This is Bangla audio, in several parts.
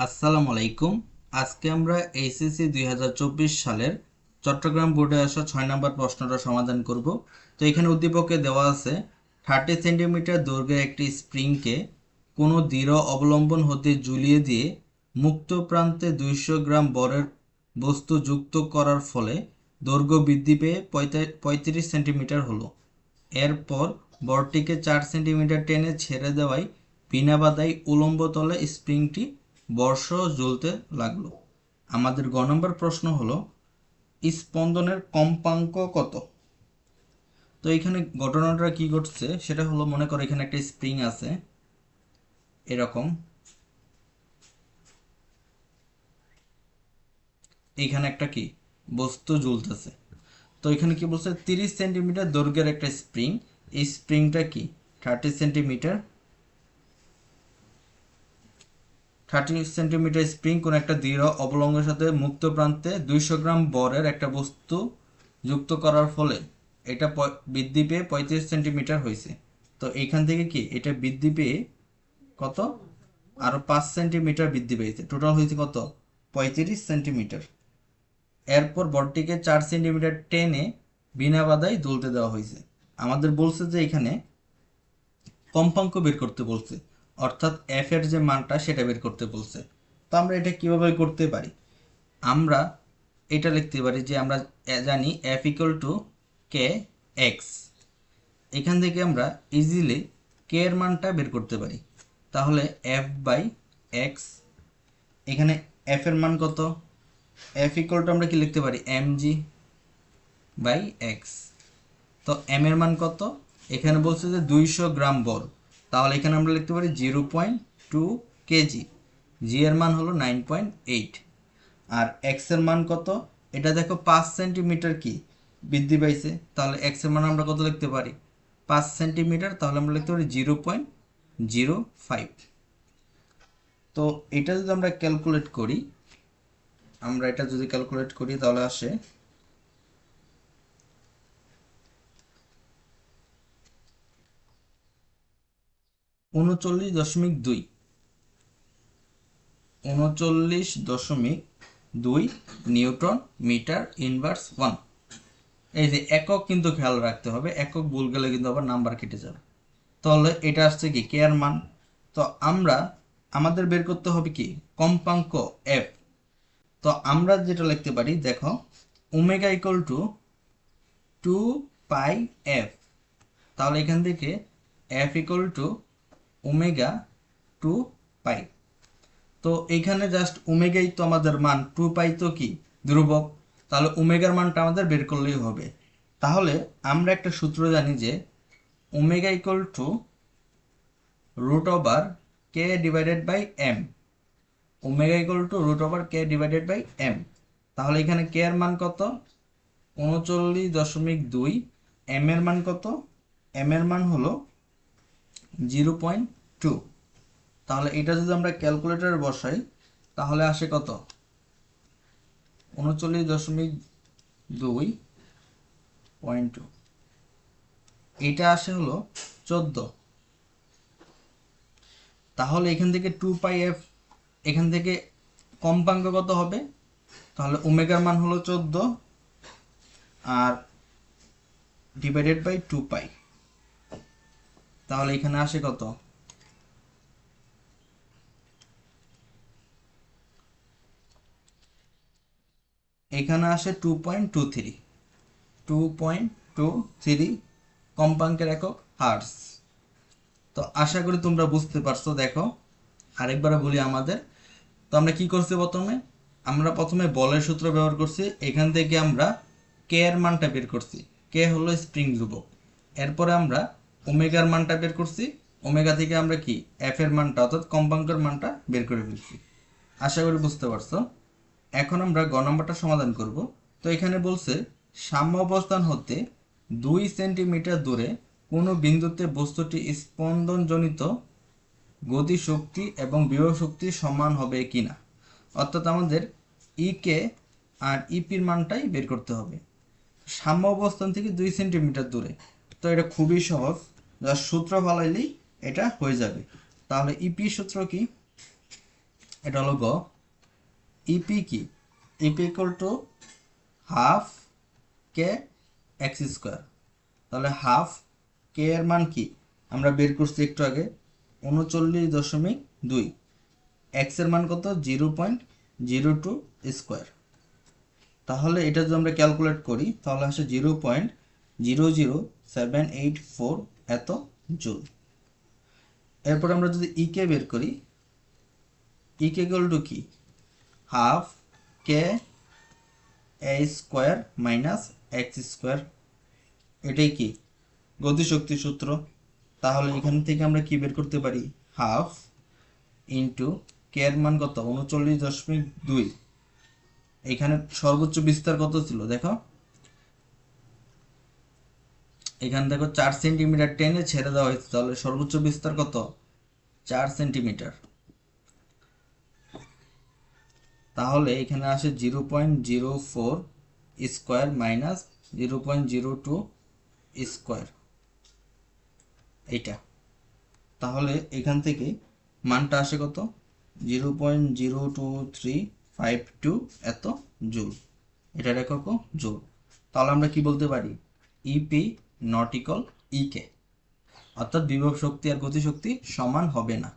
আসসালামু আলাইকুম। আজকে আমরা এইচএসসি দুই হাজার চব্বিশ সালের চট্টগ্রাম বোর্ডে আসা ছয় নম্বর প্রশ্নটা সমাধান করব। তো এখানে উদ্দীপকে দেওয়া আছে, থার্টি সেন্টিমিটার দৈর্ঘ্যের একটি স্প্রিংকে কোনো দৃঢ় অবলম্বন হতে ঝুলিয়ে দিয়ে মুক্ত প্রান্তে দুইশো গ্রাম বরের বস্তু যুক্ত করার ফলে দৈর্ঘ্য বৃদ্ধি পেয়ে পঁয়তা- পঁয়ত্রিশ সেন্টিমিটার হলো। এরপর বরটিকে চার সেন্টিমিটার টেনে ছেড়ে দেওয়ায় বিনা বাধায় উলম্ব তলে স্প্রিংটি বর্ষ জ্বলতে লাগল। আমাদের গ নম্বর প্রশ্ন হলো, স্পন্দনের কম্পাঙ্ক কত? তো এখানে ঘটনাটা কি ঘটছে সেটা হলো, মনে করো এখানে একটা স্প্রিং আছে, এরকম। এখানে একটা কি? বস্তু ঝুলতেছে তো এখানে কি বলছে, তিরিশ সেন্টিমিটার দৈর্ঘ্যের একটা স্প্রিং। এই স্প্রিংটা কি? Thirty centimetre thirty centimetre spring কোন একটা দৃঢ় অবলম্বের সাথে মুক্ত প্রান্তে দুইশো গ্রাম বরের একটা বস্তু যুক্ত করার ফলে এটা বৃদ্ধি পেয়ে পঁয়ত্রিশ সেন্টিমিটার হয়েছে। তো এইখান থেকে কি এটা বৃদ্ধি পেয়ে কত? আরও পাঁচ সেন্টিমিটার বৃদ্ধি পেয়েছে। টোটাল হয়েছে কত? পঁয়ত্রিশ সেন্টিমিটার। এরপর বরটিকে চার সেন্টিমিটার টেনে বিনা বাধায় দুলতে দেওয়া হয়েছে। আমাদের বলছে যে এখানে কম্পাঙ্ক বের করতে বলছে। অর্থাৎ এফ এর যে মানটা সেটা বের করতে বলছে। তো আমরা এটা কীভাবে করতে পারি? আমরা এটা লিখতে পারি যে আমরা জানি F equal to K X এখান থেকে আমরা ইজিলি কে এর মানটা বের করতে পারি। তাহলে এফ বাই এক্স এখানে এফ এর মান কত? এফ ইকুয়াল টু আমরা কি লিখতে পারি? এম জি বাই এক্স তো এম এর মান কত? এখানে বলছে যে দুইশো গ্রাম বল। তাহলে এখানে আমরা লিখতে পারি zero point two kg. G এর মান হলো নাইন পয়েন্ট এইট। আর এক্সের মান কত? এটা দেখো পাঁচ সেন্টিমিটার কি বৃদ্ধি পাইছে। তাহলে এক্সের মান আমরা কত লিখতে পারি? পাঁচ সেন্টিমিটার, তাহলে আমরা লিখতে পারি জিরো পয়েন্ট জিরো ফাইভ। তো এটা যদি আমরা ক্যালকুলেট করি, আমরা এটা যদি ক্যালকুলেট করি, তাহলে আসে উনচল্লিশ দশমিক দুই। উনচল্লিশ দশমিক দুই নিউটন মিটার ইনভার্স ওয়ান। এই যে একক কিন্তু খেয়াল রাখতে হবে, একক ভুল গেলে কিন্তু আবার নাম্বার কেটে যাবে। তাহলে এটা আসছে কি কেয়ার মান? তো আমরা, আমাদের বের করতে হবে কি, কম্পাঙ্ক এফ তো আমরা যেটা লিখতে পারি, দেখো, omega equal to two pi F তাহলে এখান থেকে F equal to omega two pi. তো এইখানে জাস্ট ওমেগাই তো আমাদের মান, টু পাই তো কি? ধ্রুবক। তাহলে ওমেগার মানটা আমাদের বের করলেই হবে। তাহলে আমরা একটা সূত্র জানি যে omega equal to root over K divided by M omega equal to root over K divided by M তাহলে এখানে কে এর মান কত? উনচল্লিশ দশমিক দুই। এম এর মান কত? এম এর মান হলো জিরো পয়েন্ট টু। তাহলে এটা যদি আমরা ক্যালকুলেটরে বসাই, তাহলে আসে কত? উনচল্লিশ দশমিক দুই পয়েন্ট টু। এইটা আসে হলো চোদ্দ। তাহলে এখান থেকে টু পাই এফ, এখান থেকে কম্পাঙ্ক কত হবে? তাহলে ওমেগার মান হলো চোদ্দ, আর ডিভাইডেড বাই টু পাই। তাহলে এখানে আসে কত? এখানে আসে two point two three two point two three কম্পাঙ্কের একক হার্স তো আশা করি তোমরা বুঝতে পারছ, দেখো। আরেকবার বলি আমাদের। তো আমরা কি করছি প্রথমে? আমরা প্রথমে বলের সূত্র ব্যবহার করছি। এখান থেকে আমরা কে এর মানটা বের করছি। কে হলো স্প্রিং ধ্রুবক। এরপরে আমরা ওমেগার মানটা বের করছি। ওমেগা থেকে আমরা কি? এফ এর মানটা অর্থাৎ কম্পাঙ্কের মানটা বের করে ফেলছি। আশা করি বুঝতে পারছ। এখন আমরা গ নম্বরটা সমাধান করব। তো এখানে বলছে, সাম্য অবস্থান হতে দুই সেন্টিমিটার দূরে কোনো বিন্দুতে বস্তুটি স্পন্দনজনিত গতি শক্তি এবং বিভব শক্তি সমান হবে কিনা? অর্থাৎ আমাদের ই কে আর ইপির মানটাই বের করতে হবে। সাম্য অবস্থান থেকে দুই সেন্টিমিটার দূরে। তো এটা খুবই সহজ। যার সূত্র ফালাইলেই এটা হয়ে যাবে। তাহলে ইপি সূত্র কি? এটা হলো গ। ইপি কি? E P equal to half K X square তাহলে হাফ কে এর মান কি? আমরা বের করছি একটু আগে, উনচল্লিশ দশমিক দুই। এক্সের মান কত? Zero point zero two square. তাহলে এটা যদি আমরা ক্যালকুলেট করি, তাহলে আসে zero point zero zero seven eight four এত জুল। এরপর আমরা যদি ইকে বের করি ইকে ইকুয়াল টু কি? Half K A square minus X square এটাই কি? গতিশক্তি সূত্র। তাহলে এখান থেকে আমরা কি বের করতে পারি? হাফ ইন্টু কে এর মান কত? উনচল্লিশ দশমিক দুই। এখানে সর্বোচ্চ বিস্তার কত ছিল? দেখো। এখানে দেখো চার সেন্টিমিটার টেনে ছেড়ে দেওয়া হয়েছে, তাহলে সর্বোচ্চ বিস্তার কত? চার সেন্টিমিটার। তাহলে এখানে আসে zero point zero four square minus zero point zero two square. এইটা। তাহলে এখান থেকে মানটা আসে কত? Zero point zero two three five two এত জুল। এটার একক জুল। তাহলে আমরা কি বলতে পারি? ইপি নট ইকল ইকে অর্থাৎ বিভব শক্তি আর গতিশক্তি সমান হবে না।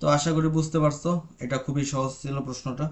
তো আশা করি বুঝতে পারছ, এটা খুবই সহজ ছিল প্রশ্নটা।